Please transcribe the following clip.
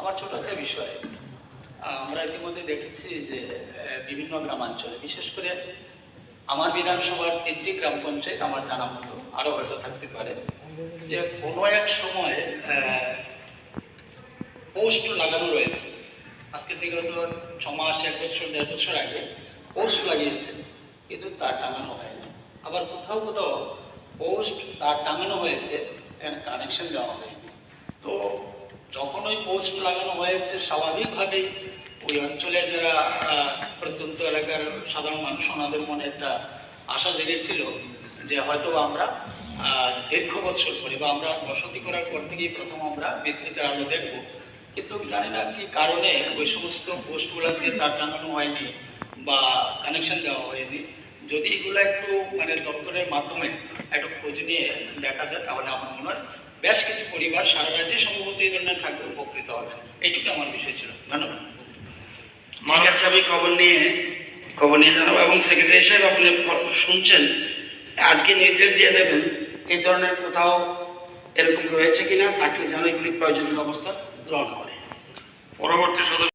আমার ছোট একটা বিষয়। আমরা ইতিমধ্যে দেখেছি যে বিভিন্ন গ্রামাঞ্চলে, বিশেষ করে আমার বিধানসভার তিনটি গ্রাম পঞ্চায়েত আমার জানা মতো, আরও হয়তো থাকতে পারে, যে কোনো এক সময় পোস্ট লাগানো রয়েছে। আজকে থেকে হয়তো ছ মাস, এক বছর, দেড় বছর আগে পোস্ট লাগিয়েছে, কিন্তু তার টাঙানো হয়নি। আবার কোথাও কোথাও পোস্ট তার টাঙানো হয়েছে কানেকশন দেওয়া হয়নি। তো পোস্ট লাগানো হয়েছে, স্বাভাবিকভাবেই ওই অঞ্চলের যারা প্রত্যন্ত এলাকার সাধারণ মানুষ, ওনাদের মনে একটা আশা জেগেছিল যে হয়তো আমরা দীর্ঘ বছর পরে বা আমরা বসতি করার পর থেকেই প্রথম আমরা বিদ্যুতের আলো দেখব। কিন্তু জানি না কি কারণে ওই সমস্ত পোস্টগুলোতে তার টাঙানো হয়নি বা কানেকশন দেওয়া হয়নি। যদি এগুলো একটু মানে দপ্তরের মাধ্যমে একটু খোঁজ নিয়ে দেখা যায় তাহলে আমার মনে হয় বেশ কিছু পরিবার সারা রাজ্যে সম্ভবত এই ধরনের থাকবে উপকৃত হবে। এইটুকু আমার বিষয় ছিল। ধন্যবাদ। আছে আমি খবর নিয়ে খবর নিয়ে জানাব এবং সেক্রেটারি সাহেব আপনি শুনছেন। আজকে নির্দেশ দিয়ে দেবেন এই ধরনের কোথাও এরকম রয়েছে কিনা থাকলে যেন এগুলি প্রয়োজনীয় অবস্থা গ্রহণ করে। পরবর্তী সদস্য